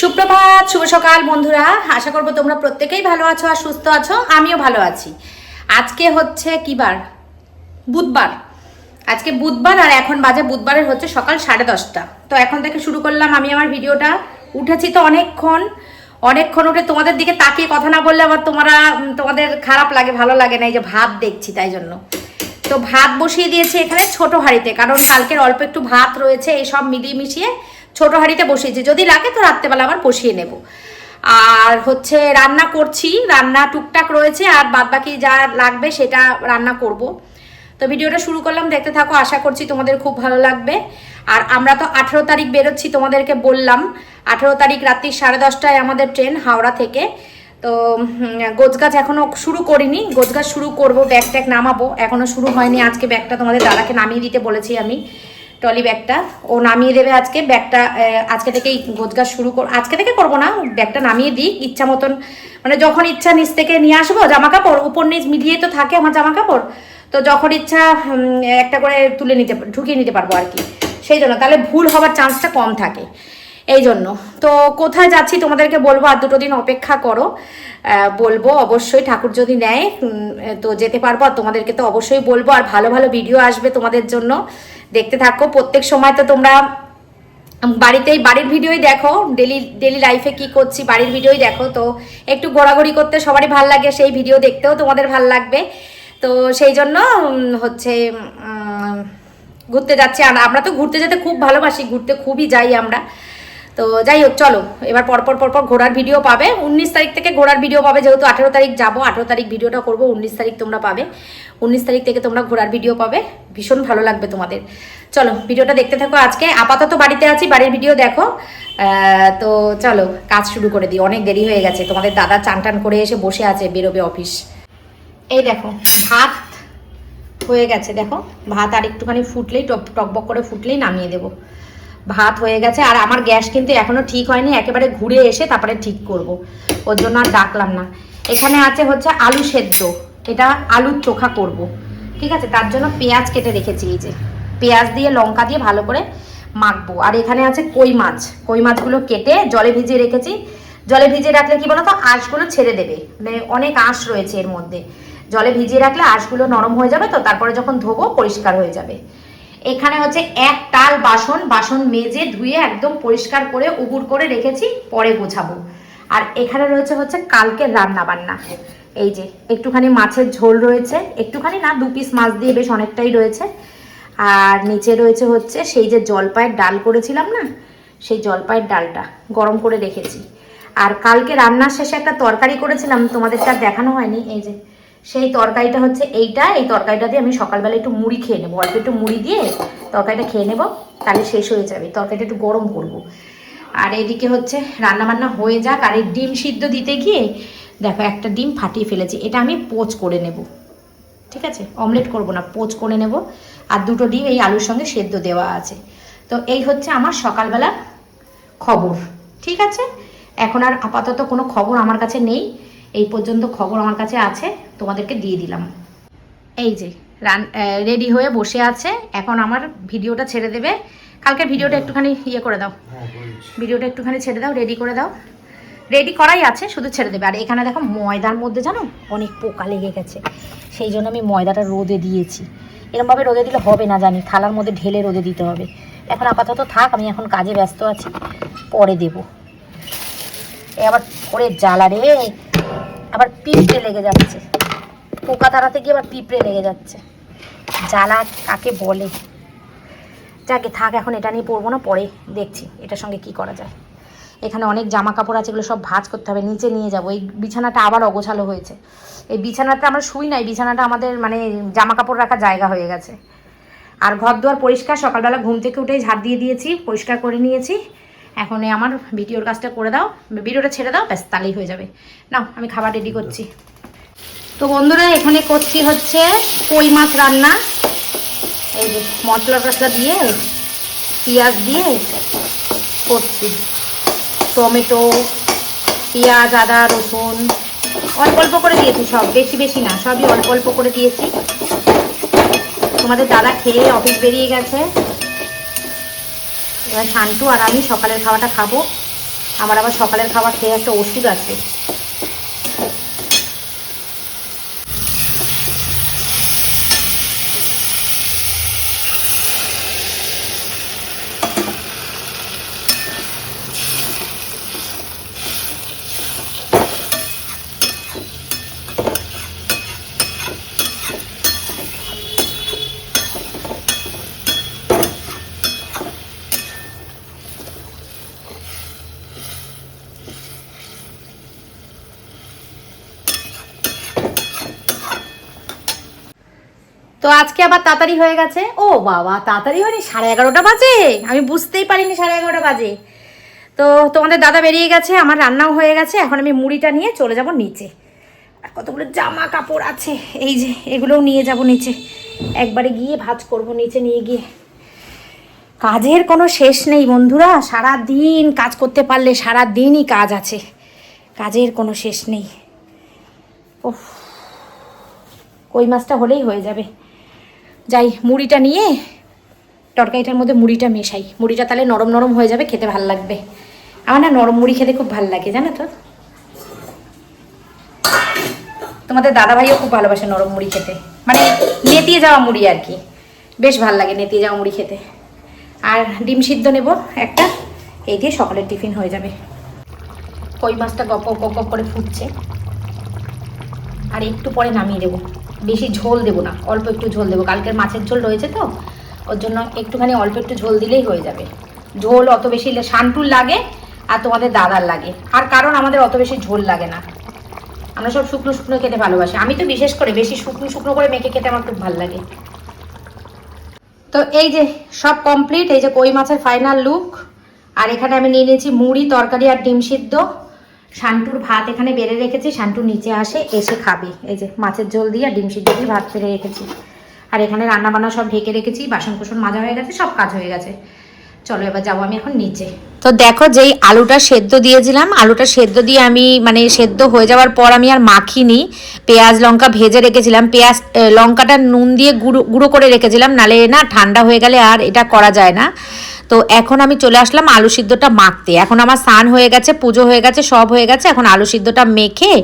সুপ্রভাত, শুভ সকাল বন্ধুরা। আশা করব তোমরা প্রত্যেকেই ভালো আছো আর সুস্থ আছো। আমিও ভালো আছি। আজকে হচ্ছে কি বার? বুধবার। আজকে বুধবার আর এখন বাজে বুধবারের হচ্ছে সকাল সাড়ে দশটা। তো এখন থেকে শুরু করলাম আমি আমার ভিডিওটা। উঠেছি তো অনেকক্ষণ। অনেকক্ষণ উঠে তোমাদের দিকে তাকিয়ে কথা না বললে আবার তোমরা তোমাদের খারাপ লাগে, ভালো লাগে না। এই যে ভাত দেখছি তাই জন্য। তো ভাত বসিয়ে দিয়েছি এখানে ছোট হাঁড়িতে, কারণ কালকের অল্প একটু ভাত রয়েছে, এই সব মিলিয়ে মিশিয়ে ছোট হাঁড়িতে বসিয়েছি। যদি লাগে তো রাত্রেবেলা আবার বসিয়ে নেব। আর হচ্ছে রান্না করছি, রান্না টুকটাক রয়েছে, আর বাদবাকি যা লাগবে সেটা রান্না করব। তো ভিডিওটা শুরু করলাম, দেখতে থাকো, আশা করছি তোমাদের খুব ভালো লাগবে। আর আমরা তো আঠেরো তারিখ বেরোচ্ছি, তোমাদেরকে বললাম। আঠেরো তারিখ রাত্রি সাড়ে দশটায় আমাদের ট্রেন হাওড়া থেকে। তো গোছগাছ এখনও শুরু করিনি। গোছগাছ শুরু করব, ব্যাগ ট্যাগ নামাবো। এখনও শুরু হয়নি, আজকে ব্যাগটা তোমাদের দাদাকে নামিয়ে দিতে বলেছি আমি। ট্রলি ব্যাগটা। ও নামিয়ে দেবে আজকে। ব্যাগটা আজকে থেকেই গোছগাছ শুরু কর, আজকে থেকে করব না। ব্যাগটা নামিয়ে দিই। ইচ্ছা মতন মানে যখন ইচ্ছা নিচ থেকে নিয়ে আসব জামা কাপড় উপর নিচ মিলিয়ে তো থাকে আমার জামা কাপড় তো যখন ইচ্ছা একটা করে তুলে নিতে, ঢুকিয়ে নিতে পারব আর কি। সেই জন্য, তাহলে ভুল হওয়ার চান্সটা কম থাকে। এই জন্য তো কোথায় যাচ্ছি তোমাদেরকে বলব? আর দুটো দিন অপেক্ষা করো। বলব অবশ্যই ঠাকুর যদি নেয় তো যেতে পারব। আর তোমাদেরকে তো অবশ্যই বলব, আর ভালো ভালো ভিডিও আসবে তোমাদের জন্য। দেখতে থাকো, প্রত্যেক সময় তো তোমরা বাড়িতেই, বাড়ির ভিডিওই দেখো। ডেলি ডেলি লাইফে কি করছি, বাড়ির ভিডিওই দেখো। তো একটু ঘোরাঘুরি করতে সবারই ভালো লাগে, সেই ভিডিও দেখতেও তোমাদের ভালো লাগবে। তো সেই জন্য হচ্ছে ঘুরতে যাচ্ছি। আর আমরা তো ঘুরতে যেতে খুব ভালোবাসি, ঘুরতে খুবই যাই আমরা। তো যাই হোক, চলো। এবার পরপর পরপর ঘোরার ভিডিও পাবে। উনিশ তারিখ থেকে ঘোরার ভিডিও পাবে, যেহেতু আঠেরো তারিখ যাব, আঠেরো তারিখ ভিডিওটা করব, উনিশ তারিখ তোমরা পাবে। উনিশ তারিখ থেকে তোমরা ঘোরার ভিডিও পাবে। ভীষণ ভালো লাগবে তোমাদের। চলো, ভিডিওটা দেখতে থাকো আজকে। আপাতত বাড়িতে আছি, বাড়ির ভিডিও দেখো। তো চলো, কাজ শুরু করে দিই। অনেক দেরি হয়ে গেছে। তোমাদের দাদা চান টান করে এসে বসে আছে, বেরোবে অফিস এই দেখো, ভাত হয়ে গেছে। দেখো, ভাত আর একটুখানি ফুটলেই, টক, টকবক করে ফুটলেই নামিয়ে দেবো। ভাত হয়ে গেছে, আর আমার গ্যাস কিন্তু এখনও ঠিক হয়নি, একেবারে ঘুরে এসে তারপরে ঠিক করব। ওর জন্য আর ডাকলাম না। এখানে আছে হচ্ছে আলু সেদ্ধ, এটা আলুর চোখা করব। ঠিক আছে, তার জন্য পেঁয়াজ কেটে রেখেছি এই যে। পেঁয়াজ দিয়ে, লঙ্কা দিয়ে ভালো করে মাখবো। আর এখানে আছে কই মাছ। কই মাছগুলো কেটে জলে ভিজিয়ে রেখেছি। জলে ভিজিয়ে রাখলে কি বলতো, আঁশগুলো ছেড়ে দেবে। মানে অনেক আঁশ রয়েছে এর মধ্যে। জলে ভিজিয়ে রাখলে আঁশগুলো নরম হয়ে যাবে তো, তারপরে যখন ধোবো পরিষ্কার হয়ে যাবে। এখানে হচ্ছে এক টাল বাসন বাসন মেজে ধুয়ে একদম পরিষ্কার করে উগুর করে রেখেছি, পরে গোছাবো। আর এখানে রয়েছে হচ্ছে কালকের রান্না বান্না এই যে, একটুখানি মাছের ঝোল রয়েছে। একটুখানি না, দু পিস মাছ দিয়ে বেশ অনেকটাই রয়েছে। আর নিচে রয়েছে হচ্ছে সেই যে জলপাইয়ের ডাল করেছিলাম না, সেই জলপাইয়ের ডালটা গরম করে রেখেছি। আর কালকে রান্নার শেষে একটা তরকারি করেছিলাম তোমাদেরটা দেখানো হয়নি? এই যে সেই তরকারিটা হচ্ছে এইটা। এই তরকারিটা দিয়ে আমি সকালবেলা একটু মুড়ি খেয়ে নেব। অল্প একটু মুড়ি দিয়ে তরকারিটা খেয়ে নেব। তাহলে শেষ হয়ে যাবে। তরকারিটা একটু গরম করব। আর এদিকে হচ্ছে রান্না বান্না হয়ে যাক। আর এই ডিম সিদ্ধ দিতে গিয়ে দেখো একটা ডিম ফাটিয়ে ফেলেছি। এটা আমি পোচ করে নেব। ঠিক আছে? অমলেট করব না, পোচ করে নেব। আর দুটো ডিম এই আলুর সঙ্গে সেদ্ধ দেওয়া আছে। তো এই হচ্ছে আমার সকালবেলা খবর। ঠিক আছে? এখন আর আপাতত কোনো খবর আমার কাছে নেই। এই পর্যন্ত খবর আমার কাছে আছে তোমাদেরকে দিয়ে দিলাম। এই যে রান রেডি হয়ে বসে আছে এখন আমার ভিডিওটা ছেড়ে দেবে। কালকের ভিডিওটা একটুখানি ইয়ে করে দাও। ভিডিওটা একটুখানি ছেড়ে দাও রেডি করে দাও। রেডি করাই আছে শুধু ছেড়ে দেবে। আর এখানে দেখো ময়দার মধ্যে জানো অনেক পোকা লেগে গেছে। সেই জন্য আমি ময়দাটা রোদে দিয়েছি। এরমভাবে রোদে দিলে হবে না জানি থালার মধ্যে ঢেলে রোদে দিতে হবে। এখন আপাতত থাক আমি এখন কাজে ব্যস্ত আছি পরে দেব। এ আবার পরে জ্বালা রে। আবার পিঁপড়ে লেগে যাচ্ছে। পোকা তাড়াতে গিয়ে আবার পিঁপড়ে লেগে যাচ্ছে। জ্বালা কাকে বলে? যাকে থাক, এখন এটা নিয়ে পড়ব না, পরে দেখছি এটার সঙ্গে কি করা যায়। এখানে অনেক জামা কাপড় আছে, এগুলো সব ভাঁজ করতে হবে, নিচে নিয়ে যাব। এই বিছানাটা আবার অগোছালো হয়েছে। এই বিছানাটা আমরা শুই নাই, বিছানাটা আমাদের মানে জামা কাপড় রাখার জায়গা হয়ে গেছে। আর ঘর দুয়ার পরিষ্কার, সকালবেলা ঘুম থেকে উঠেই ঝাড় দিয়ে দিয়েছি, পরিষ্কার করে নিয়েছি। এখন আমার ভিডিওর কাজটা করে দাও ভিডিওটা ছেড়ে দাও ব্যাস তাহলেই হয়ে যাবে। নাও আমি খাবার রেডি করছি। তো বন্ধুরা এখানে করছি হচ্ছে কই মাছ রান্না। এই যে মশলা টসলা দিয়ে পেঁয়াজ দিয়ে করছি। টমেটো পেঁয়াজ আদা রসুন অল্প অল্প করে দিয়েছি সব বেশি বেশি না সবই অল্প অল্প করে দিয়েছি। তোমাদের দাদা খেয়ে অফিস বেরিয়ে গেছে। এবার শান্ত আর আমি সকালের খাওয়াটা খাব। আমার আবার সকালের খাবার খেয়ে একটা ওষুধ আছে। তো আজকে আবার তাড়াতাড়ি হয়ে গেছে? ও বাবা, তাড়াতাড়ি হয়নি? সাড়ে এগারোটা বাজে? আমি বুঝতেই পারিনি সাড়ে এগারোটা বাজে। তো তোমাদের দাদা বেরিয়ে গেছে, আমার রান্নাও হয়ে গেছে, এখন আমি মুড়িটা নিয়ে চলে যাব নিচে। আর কতগুলো জামা কাপড় আছে, এই যে, এগুলোও নিয়ে যাব নিচে। একবারে গিয়ে ভাজ করব নিচে নিয়ে গিয়ে। কাজের কোনো শেষ নেই বন্ধুরা সারা দিন কাজ করতে পারলে সারা দিনই কাজ আছে। কাজের কোনো শেষ নেই। ওহ কই মাছটা হলেই হয়ে যাবে। যাই, মুড়িটা নিয়ে তরকারিটার মধ্যে মুড়িটা মেশাই। মুড়িটা তাহলে নরম নরম হয়ে যাবে, খেতে ভালো লাগবে। আমার না নরম মুড়ি খেতে খুব ভালো লাগে, জানো তো? তোমাদের দাদা ভাইও খুব ভালোবাসে নরম মুড়ি খেতে। মানে নেতিয়ে যাওয়া মুড়ি আর কি। বেশ ভালো লাগে নেতিয়ে যাওয়া মুড়ি খেতে। আর ডিম সিদ্ধ নেব একটা, এই দিয়ে সকালের টিফিন হয়ে যাবে। কই মাছটা গপ গপ করে ফুটছে। আর একটু পরে নামিয়ে দেবো। বেশি ঝোল দেবো না, অল্প একটু ঝোল দেবো। কালকের মাছের ঝোল রয়েছে তো, ওর জন্য একটুখানি অল্প একটু ঝোল দিলেই হয়ে যাবে। ঝোল অত বেশি শান্তুর লাগে আর তোমাদের দাদার লাগে। আর কারণ আমাদের অত বেশি ঝোল লাগে না। আমরা সব শুকনো শুকনো খেতে ভালোবাসি। আমি তো বিশেষ করে বেশি শুকনো শুকনো করে মেখে খেতে আমার খুব ভালো লাগে। তো এই যে সব কমপ্লিট এই যে কই মাছের ফাইনাল লুক আর এখানে আমি নিয়ে নিয়েছি মুড়ি, তরকারি আর ডিম সিদ্ধ। শান্টুর ভাত এখানে বেড়ে রেখেছি, শান্টু নিচে আসে, এসে খাবে। এই যে মাছের ঝোল দিয়ে আর ডিম সিদ্ধ দিয়ে ভাত বেড়ে রেখেছি। আর এখানে রান্না বান্না সব ঢেকে রেখেছি বাসন কোসন মাজা হয়ে গেছে, সব কাজ হয়ে গেছে। চলো এবার যাব আমি এখন নিচে। তো দেখো যেই আলুটা সেদ্ধ দিয়েছিলাম, আলুটা সেদ্ধ দিয়ে আমি মানে সেদ্ধ হয়ে যাওয়ার পর আমি আর মাখিনি। পেঁয়াজ, লঙ্কা ভেজে রেখেছিলাম। পেঁয়াজ লঙ্কাটা নুন দিয়ে গুঁড়ো গুঁড়ো করে রেখেছিলাম, নালে না ঠান্ডা হয়ে গেলে আর এটা করা যায় না। তো এখন আমি চলে আসলাম আলু সিদ্ধটা মাখতে। এখন আমার স্নান হয়ে গেছে, পুজো হয়ে গেছে, সব হয়ে গেছে। এখন আলু সিদ্ধটা মেখে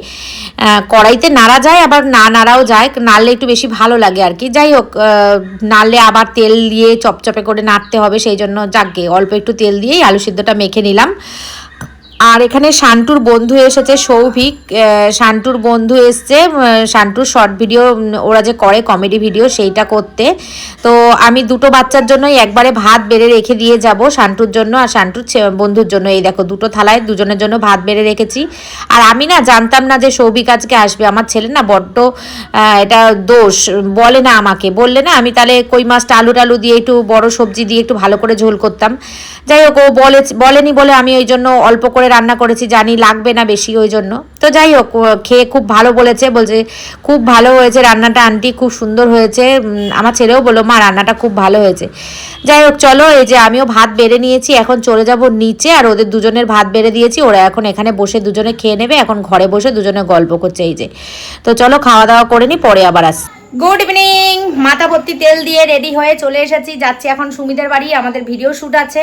কড়াইতে নাড়া যায়, আবার না নাড়াও যায়। নাড়লে একটু বেশি ভালো লাগে আর কি। যাই হোক নাড়লে আবার তেল দিয়ে চপচপে করে নাড়তে হবে, সেই জন্য যাকে অল্প একটু তেল দিয়েই আলু সিদ্ধটা মেখে নিলাম। আর এখানে শান্টুর বন্ধু এসেছে, সৌভিক শান্টুর বন্ধু এসছে শান্টুর শর্ট ভিডিও ওরা যে করে কমেডি ভিডিও সেইটা করতে। তো আমি দুটো বাচ্চার জন্যই একবারে ভাত বেড়ে রেখে দিয়ে যাব শান্টুর জন্য আর শান্টুর বন্ধুর জন্য। এই দেখো, দুটো থালায় দুজনের জন্য ভাত বেড়ে রেখেছি। আর আমি না জানতাম না যে সৌভিক আজকে আসবে। আমার ছেলে না বড্ড এটা দোষ, বলে না আমাকে। বললে না আমি তাহলে কই মাছটা আলু টালু দিয়ে একটু বড় সবজি দিয়ে একটু ভালো করে ঝোল করতাম। যাই হোক, ও বলে, বলেনি বলে আমি ওই জন্য অল্প করে রান্না করেছি, জানি লাগবে না বেশি ওই জন্য। তো যাই হোক খেয়ে খুব ভালো বলেছে, বলছে খুব ভালো হয়েছে রান্নাটা, আন্টি খুব সুন্দর হয়েছে। আমার ছেলেও বলল, মা, রান্নাটা খুব ভালো হয়েছে। যাই হোক, চলো, এই যে আমিও ভাত বেড়ে নিয়েছি, এখন চলে যাব নিচে, আর ওদের দুজনের ভাত বেড়ে দিয়েছি, ওরা এখন এখানে বসে দুজনে খেয়ে নেবে, এখন ঘরে বসে দুজনে গল্প করছে এই যে। তো চলো, খাওয়া দাওয়া করে নি, পরে আবার আস গুড ইভিনিং মাথা ভর্তি তেল দিয়ে রেডি হয়ে চলে এসেছি। যাচ্ছি এখন সুমিদের বাড়ি। আমাদের ভিডিও শ্যুট আছে।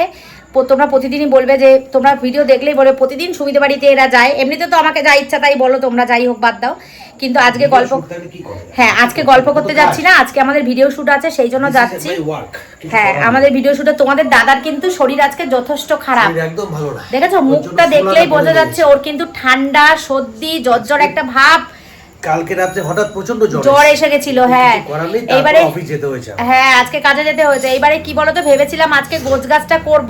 তোমরা প্রতিদিনই বলবে যে তোমরা ভিডিও দেখলেই বলবে প্রতিদিন সুমিদের বাড়িতে এরা যায়। এমনিতে তো আমাকে যা ইচ্ছা তাই বলো তোমরা যাই হোক বাদ দাও। কিন্তু আজকে গল্প হ্যাঁ আজকে গল্প করতে যাচ্ছি না। আজকে আমাদের ভিডিও শ্যুট আছে সেই জন্য যাচ্ছি। হ্যাঁ আমাদের ভিডিও শ্যুটে তোমাদের দাদার কিন্তু শরীর আজকে যথেষ্ট খারাপ। দেখেছ? মুখটা দেখলেই বোঝা যাচ্ছে ওর কিন্তু ঠান্ডা সর্দি জ্বর একটা ভাব। কালকে রাতে হঠাৎ প্রচণ্ড জ্বর এসে গেছিল হ্যাঁ। অফিস যেতে হয়েছে হ্যাঁ আজকে কাজে যেতে হয়েছে। এইবারে কি বলতো ভেবেছিলাম আজকে গোছ গাছটা করব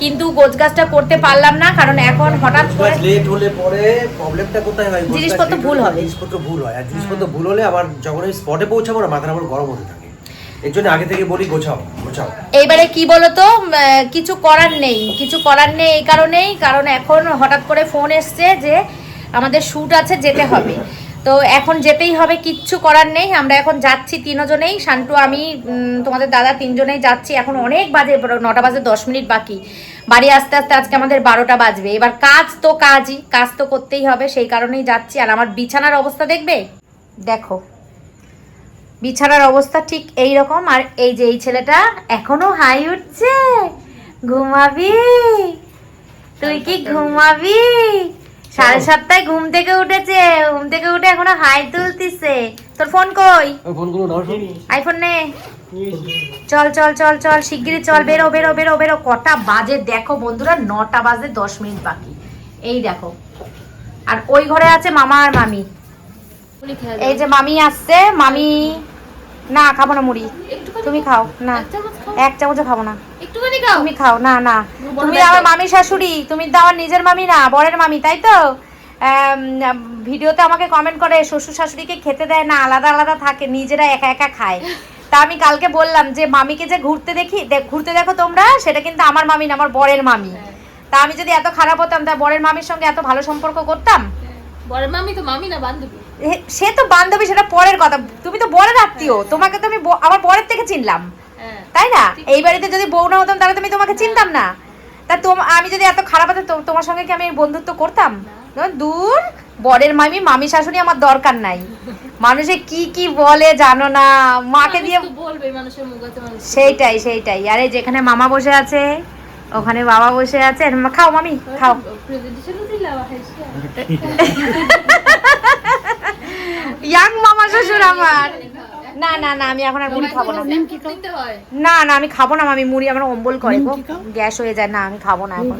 কিন্তু গোছ গাছটা করতে পারলাম না কারণ এখন হঠাৎ করে লেট হলে পরে প্রবলেমটা কোথায় হয়? জিনিসপত্র ভুল হবে। জিনিসপত্র ভুল হয়। আর জিনিসপত্র ভুল হলে আবার যখন আমি স্পটে পৌঁছাবো না মাথাটা আমার গরম হতে থাকে। এর জন্য আগে থেকে বলি গোছাও গোছাও। এইবারে কি বলতো কিছু করার নেই। কিছু করার নেই এই কারণেই কারণ এখন হঠাৎ করে ফোন এসছে যে আমাদের শ্যুট আছে যেতে হবে। তো এখন যেতেই হবে কিচ্ছু করার নেই। আমরা এখন যাচ্ছি তিনজনেই। শান্টু আমি তোমাদের দাদা তিনজনেই যাচ্ছি। এখন অনেক বাজে নটা বাজে দশ মিনিট বাকি। বাড়ি আসতে আসতে আজকে আমাদের বারোটা বাজবে। এবার কাজ তো কাজই কাজ তো করতেই হবে সেই কারণেই যাচ্ছি। আর আমার বিছানার অবস্থা দেখবে? দেখো বিছানার অবস্থা ঠিক এই রকম। আর এই যে এই ছেলেটা এখনও হাই উঠছে। ঘুমাবি? তুই কি ঘুমাবি? সাড়ে সাতটায় ঘুম থেকে উঠেছে ঘুম থেকে উঠে এখনও হাই তুলতিছে। তোর ফোন কই? আইফোন নে। চল চল চল চল শিগগিরই চল বেরো বেরো বেরো বেরো। কটা বাজে? দেখো বন্ধুরা নটা বাজে দশ মিনিট বাকি। এই দেখো। আর ওই ঘরে আছে মামা আর মামি। এই যে মামি আসছে মামি। না খাব না মুড়ি। তুমি খাও। না। এক চামচও খাব না। খাও তুমি খাও না না। তুমি আমার। মামি শাশুড়ি তুমি তো আমার নিজের মামি না বরের মামি তাই তো? ভিডিওতে আমাকে কমেন্ট করে শ্বশুর শাশুড়িকে খেতে দেয় না আলাদা আলাদা থাকে নিজেরা একা একা খায়। তা আমি কালকে বললাম যে মামিকে যে ঘুরতে দেখি দেখ- ঘুরতে দেখো তোমরা সেটা কিন্তু আমার মামি না আমার বরের মামি। তা আমি যদি এত খারাপ হতাম তা বরের মামির সঙ্গে এত ভালো সম্পর্ক করতাম? বড় মামি তো মামি না বান্ধবী। সে তো বান্ধবী সেটা পরের কথা। তুমি তো বরের আত্মীয় তোমাকে তো আমি আমার বরের থেকে চিনলাম। হ্যাঁ তাই না? এই বাড়িতে যদি বউ না হতাম তাহলে তো আমি তোমাকে চিনতাম না। তা তোম- আমি যদি এত খারাপ হতো তো- তোমার সঙ্গে কি আমি বন্ধুত্ব করতাম? দূর বরের মামি মামি শাশুড়ি আমার দরকার নাই। মানুষে কি কি বলে জানো না। মাকে দিয়ে বলবে মানুষের মুখ আছে মানুষ সেইটাই সেইটাই। আরে যেখানে মামা বসে আছে ওখানে বাবা বসে আছে। খাও মামি খাও। ইয়াং মামা শ্বশুর আমার। না না না আমি এখন আর মুড়ি খাব না। না না আমি খাব না আমি মুড়ি আমার অম্বল করে। গো গ্যাস হয়ে যায়। না আমি খাব না এখন।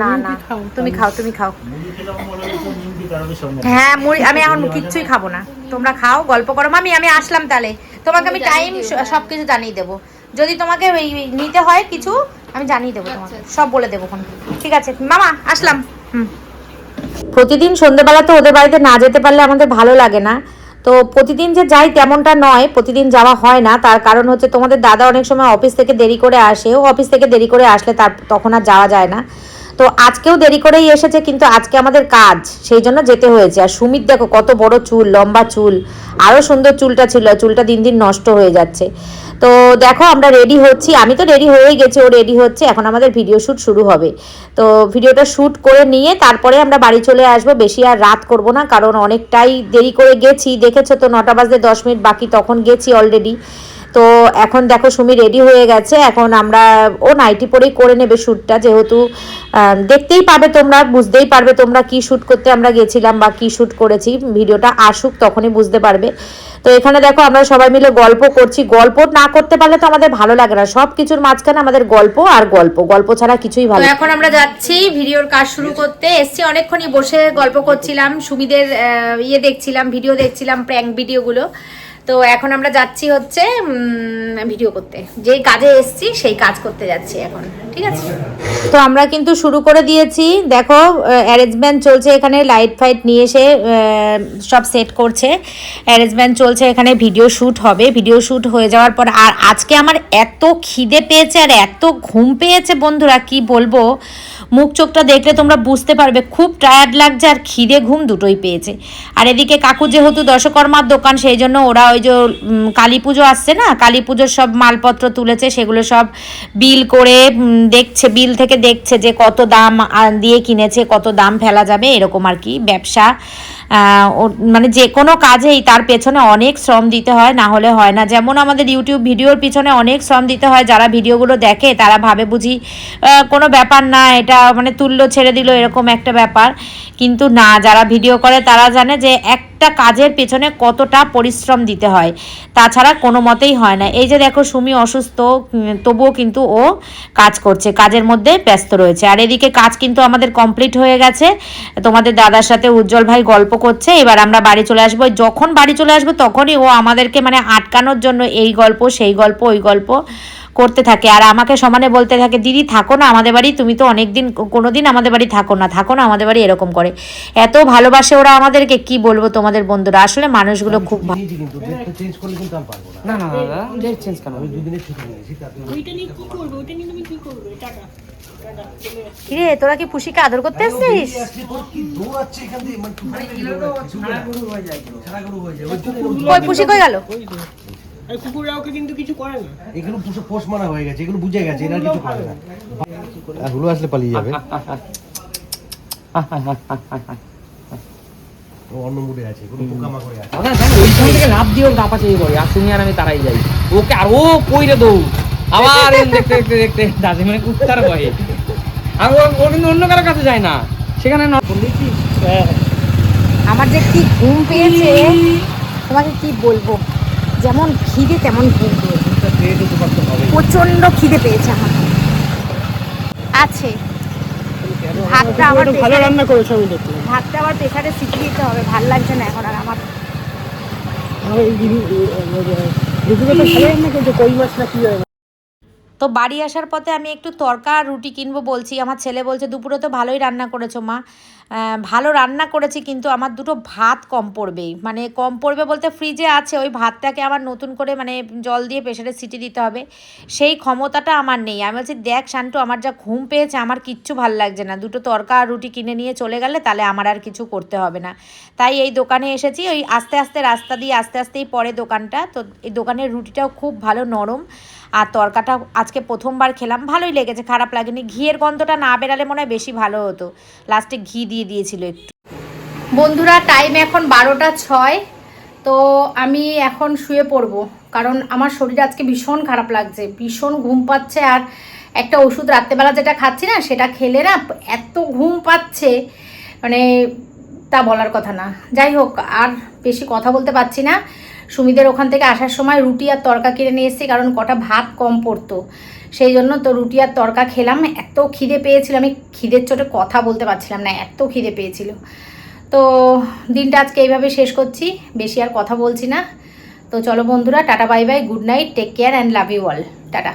না না তুমি খাও তুমি খাও। হ্যাঁ মুড়ি আমি এখন কিচ্ছুই খাব না। তোমরা খাও গল্প করো। মামি আমি আসলাম তাহলে। তোমাকে আমি টাইম সব কিছু জানিয়ে দেবো। যদি তোমাকে নিতে হয় কিছু আমি জানিয়ে দেবো তোমাকে। সব বলে দেবো ঠিক আছে। মামা আসলাম। হুম। প্রতিদিন সন্ধ্যেবেলা তো ওদের বাড়িতে না যেতে পারলে আমাদের ভালো লাগে না। তো প্রতিদিন যে যাই তেমনটা নয়, প্রতিদিন যাওয়া হয় না। তার কারণ হচ্ছে তোমাদের দাদা অনেক সময় অফিস থেকে দেরি করে আসে। ও অফিস থেকে দেরি করে আসলে তার, তখন আর যাওয়া যায় না। তো আজকেও দেরি করেই এসেছে, কিন্তু আজকে আমাদের কাজ, সেই জন্য যেতে হয়েছে। আর সুমিত দেখো, কত বড় চুল, লম্বা চুল আরও সুন্দর চুলটা ছিল, চুলটা দিন দিন নষ্ট হয়ে যাচ্ছে। তো দেখো, আমরা রেডি হচ্ছি। আমি তো রেডি হয়েই গেছি, ও রেডি হচ্ছে। এখন আমাদের ভিডিও শ্যুট শুরু হবে। তো ভিডিওটা শ্যুট করে নিয়ে তারপরে আমরা বাড়ি চলে আসব। বেশি আর রাত করব না, কারণ অনেকটাই দেরি করে গেছি। দেখেছ তো, নটা বাজতে দশ মিনিট বাকি, তখন গেছি অলরেডি তো এখন দেখো সুমি রেডি হয়ে গেছে। এখন আমরা ও নাইটি পরেই করে নেবে শ্যুটটা যেহেতু দেখতেই পাবে তোমরা বুঝতেই পারবে তোমরা কি শ্যুট করতে আমরা গেছিলাম বা কি শ্যুট করেছি। ভিডিওটা আসুক তখনই বুঝতে পারবে। তো এখানে দেখো আমরা সবাই মিলে গল্প করছি। গল্প না করতে পারলে তো আমাদের ভালো লাগে না। সব কিছুর মাঝখানে আমাদের গল্প আর গল্প। গল্প ছাড়া কিছুই ভালো এখন আমরা যাচ্ছি ভিডিওর কাজ শুরু করতে। এসছি অনেকক্ষণই বসে গল্প করছিলাম। আহ, ইয়ে দেখছিলাম ভিডিও দেখছিলাম প্র্যাঙ্ক ভিডিওগুলো তো এখন আমরা যাচ্ছি হচ্ছে ভিডিও করতে। যেই কাজে এসছি, সেই কাজ করতে যাচ্ছি এখন। ঠিক আছে? তো আমরা কিন্তু শুরু করে দিয়েছি। দেখো অ্যারেঞ্জমেন্ট চলছে এখানে লাইট ফাইট নিয়ে এসে সব সেট করছে। অ্যারেঞ্জমেন্ট চলছে এখানে ভিডিও শ্যুট হবে। ভিডিও শ্যুট হয়ে যাওয়ার পর, আর আজকে আমার এত খিদে পেয়েছে আর এত ঘুম পেয়েছে বন্ধুরা, কি বলব? মুখ চোখটা দেখলে তোমরা বুঝতে পারবে, খুব টায়ার্ড লাগছে আর খিদে ঘুম দুটোই পেয়েছে। আর এদিকে কাকু যেহেতু দশকর্মার দোকান, সেই জন্য ওরা ওই যে কালী পুজো আসছে না? কালী পুজোর সব মালপত্র তুলেছে, সেগুলো সব বিল করে দেখছে, বিল থেকে দেখছে যে কত দাম দিয়ে কিনেছে, কত দাম ফেলা যাবে, এরকম আর কি। ব্যবসা মানে যে কোনো কাজেই তার পেছনে অনেক শ্রম দিতে হয়, না হলে হয় না। যেমন আমাদের ইউটিউব ভিডিওর পিছনে অনেক শ্রম দিতে হয়, যারা ভিডিওগুলো দেখে তারা ভাবে বুঝি কোনো ব্যাপার না, এটা মানে তুললো ছেড়ে দিল এরকম একটা ব্যাপার। কিন্তু না, যারা ভিডিও করে তারা জানে যে এক একটা কাজের পেছনে কতটা পরিশ্রম দিতে হয়। তাছাড়া কোনো মতেই হয় না। এই যে দেখো, সুমি অসুস্থ তবুও কিন্তু ও কাজ করছে, কাজের মধ্যে ব্যস্ত রয়েছে। আর এদিকে কাজ কিন্তু আমাদের কমপ্লিট হয়ে গেছে। তোমাদের দাদার সাথে উজ্জ্বল ভাই গল্প করছে এবার আমরা বাড়ি চলে আসব। যখন বাড়ি চলে আসব তখনই ও আমাদেরকে মানে আটকানোর জন্য এই গল্প সেই গল্প ওই গল্প করতে থাকে। আর আমাকে সমানে বলতে থাকে দিদি থাকো না আমাদের বাড়ি তুমি তো অনেক দিন কোনো দিন আমাদের বাড়ি থাকো না থাকো না আমাদের বাড়ি এরকম করে। এত ভালোবাসে ওরা আমাদেরকে কি বলব তোমাদের বন্ধুরা? আসলে মানুষগুলো খুব ভালো নিয়েছি কিন্তু ডেটটা চেঞ্জ করলে কিন্তু আমি পারব না। না না চেঞ্জ কেন? ওইটা নিয়ে কি করবে? ওইটা নিয়ে তুমি কি করবে? টাকা। কিরে তোরা কি পুষিকে আদর করতে আসছিস মানে হয়ে হয়ে কই পুষি কই গেল? আর কিন্তু কিছু করে না। এগুলো পোষ মারা হয়ে গেছে এগুলো বুঝে গেছে এরা কিছু করে না। হুলো আসলে পালিয়ে যাবে। ও অন্য মুডে আছে কোনো পোকামা করে আছে। দাদা জানো ওইখান থেকে লাভ দিয়েও দাপা চেয়ে পড়ে আর তুমি আর আমি তারাই যাই। ওকে আর ও কইরে দৌড়। আবার দেখতে দেখতে দেখতে দাদি মানে কুত্তার ভয়ে আর ও কিন্তু অন্য কারোর কাছে যায় না সেখানে ন- হ্যাঁ আমার যে কি ঘুম পেয়েছে তোমাকে কি বলব যেমন খিদে তেমন ঘুম পেয়েছে প্রচণ্ড খিদে পেয়েছে আমার আছে ভাতটা আবার ভালো রান্না করেছ আমি দেখলাম ভাতটা আবার প্রেশারে সিটি দিতে হবে ভালো লাগছে না এখন আর আমার আমার এই দিদি ভালো রান্না করেছ কই মাছ না কি হয় তো বাড়ি আসার পথে আমি একটু তরকা আর রুটি কিনবো বলছি। আমার ছেলে বলছে, দুপুরে তো ভালোই রান্না করেছ মা। ভালো রান্না করেছি কিন্তু আমার দুটো ভাত কম পড়বে। মানে কম পড়বে বলতে ফ্রিজে আছে, ওই ভাতটাকে আবার নতুন করে মানে জল দিয়ে প্রেশারে সিটি দিতে হবে। সেই ক্ষমতাটা আমার নেই। আমি বলছি, দেখ শান্টু, আমার যা ঘুম পেয়েছে, আমার কিচ্ছু ভালো লাগছে না। দুটো তরকা আর রুটি কিনে নিয়ে চলে গেলে তাহলে আমার আর কিছু করতে হবে না। তাই এই দোকানে এসেছি। ওই আস্তে আস্তে রাস্তা দিয়ে, আস্তে, আস্তেই পরে দোকানটা। তো এই দোকানের রুটিটাও খুব ভালো নরম। আর তরকাটা আজকে প্রথমবার খেলাম, ভালোই লেগেছে, খারাপ লাগেনি। ঘিয়ের গন্ধটা না বেরালে মনে হয় বেশি ভালো হতো। লাস্টে ঘি দিয়ে দিয়েছিল একটু। বন্ধুরা টাইম এখন বারোটা ছয়, তো আমি এখন শুয়ে পড়ব, কারণ আমার শরীর আজকে ভীষণ খারাপ লাগছে, ভীষণ ঘুম পাচ্ছে। আর একটা ওষুধ রাত্রেবেলা যেটা খাচ্ছি না, সেটা খেলে না এত ঘুম পাচ্ছে মানে তা বলার কথা না। যাই হোক, আর বেশি কথা বলতে পারছি না। সুমিদের ওখান থেকে আসার সময় রুটি আর তরকা কিনে নিয়ে এসেছি, কারণ কটা ভাত কম পড়তো। সেই জন্য তো রুটি আর তরকা খেলাম, এত খিদে পেয়েছিল, আমি খিদের চোটে কথা বলতে পারছিলাম না, এত খিদে পেয়েছিল। তো দিনটা আজকে এইভাবে শেষ করছি, বেশি আর কথা বলছি না। তো চলো বন্ধুরা, tata, bye bye, good night, take care and love you all. Tata.